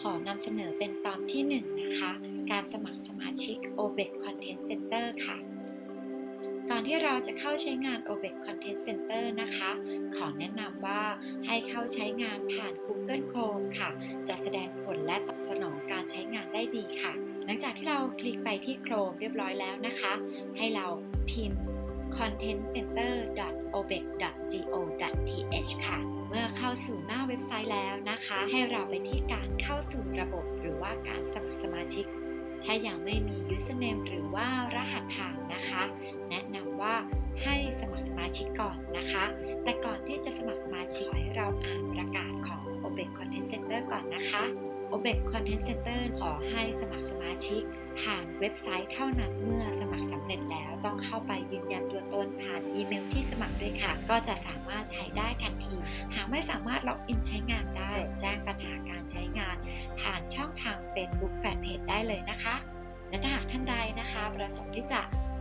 ขอนำเสนอเป็นตอนที่1นะคะ การสมัครสมาชิก OBEC Content Center ค่ะ ก่อนที่เราจะเข้าใช้งาน OBEC Content Center นะคะ ขอแนะนำว่าให้เข้าใช้งานผ่าน Google Chrome ค่ะ จะแสดงผลและตอบสนองการใช้งานได้ดีค่ะ หลังจากที่เราคลิกไปที่ Chrome เรียบร้อยแล้วนะคะ ให้เราพิมพ์ contentcenter.object เว็บไซต์แล้วนะคะ ให้เราไปที่การเข้าสู่ระบบหรือว่าการสมัครสมาชิก ถ้ายังไม่มี username หรือว่ารหัสผ่านนะคะ แนะนำว่าให้สมัครสมาชิกก่อนนะคะ แต่ก่อนที่จะสมัครสมาชิกให้เราอ่านประกาศ OBEC Content Center ก่อนนะคะ OBEC Content Center ขอให้สมัครสมาชิก ผ่านเว็บไซต์เท่านั้นเมื่อสมัครสำเร็จแล้วต้องเข้าไปยืนยันตัวตนผ่านอีเมลที่สมัครด้วยค่ะ ก็จะสามารถใช้ได้ทันที หากไม่สามารถล็อกอินใช้งานได้ แจ้งปัญหาการใช้งาน ผ่านช่องทาง Facebook Fanpage ได้เลยนะคะ และถ้าหากท่านใดนะคะ ประสงค์ที่จะ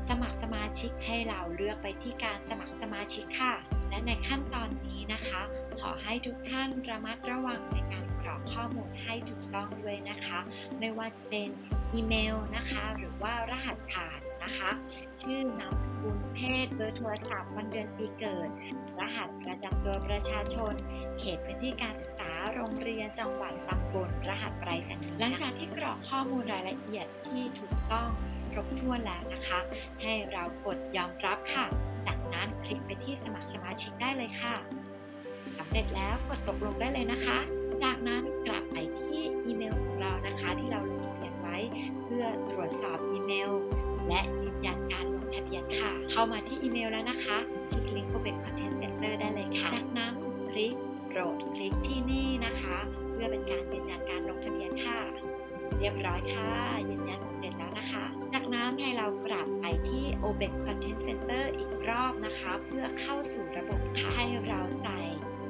สมัครสมาชิกให้เราเลือกไปที่การสมัครสมาชิกค่ะ และในขั้นตอนนี้นะคะ ขอให้ทุกท่านระมัดระวังในการกรอกข้อมูลให้ถูกต้องด้วยนะคะ ไม่ว่าจะเป็นอีเมลนะคะ หรือว่ารหัสผ่านนะคะ ชื่อนามสกุลเพศเบอร์โทรศัพท์วันเดือนปีเกิด รหัสประจำตัวประชาชน เขตพื้นที่การศึกษาโรงเรียนจังหวัดตำบลรหัสไปรษณีย์หลังจากที่กรอกข้อมูลรายละเอียดที่ถูกต้อง ครบถ้วนแล้วนะคะ ให้เรากดยอมรับค่ะ จากนั้นคลิกไปที่สมัครสมาชิกได้เลยค่ะสำเร็จแล้วกดตกลงได้เลยนะคะ จากนั้นกลับไปที่อีเมลของเรานะคะที่เราลงทะเบียนไว้ เพื่อตรวจสอบอีเมล และยืนยันการลงทะเบียนค่ะ เข้ามาที่อีเมลแล้วนะคะคลิกลิงก์ OBEC Content Center ได้เลยค่ะ จากนั้นคลิกโปรดคลิกที่นี่นะคะ เพื่อเป็นการยืนยันการลงทะเบียนค่ะ เรียบร้อยค่ะยืนยันสำเร็จแล้วนะคะ น้ำให้เรากลับไปที่ OBEC Content Center อีกรอบนะคะ เพื่อเข้าสู่ระบบค่ะให้เราใส่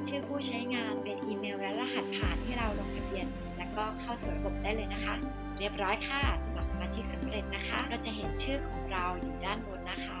ชื่อผู้ใช้งานเป็นอีเมลและรหัสผ่านที่เราลงทะเบียน แล้วก็เข้าสู่ระบบได้เลยนะคะ เรียบร้อยค่ะสมัครสมาชิกสำเร็จนะคะ ก็จะเห็นชื่อของเราอยู่ด้านบนนะคะ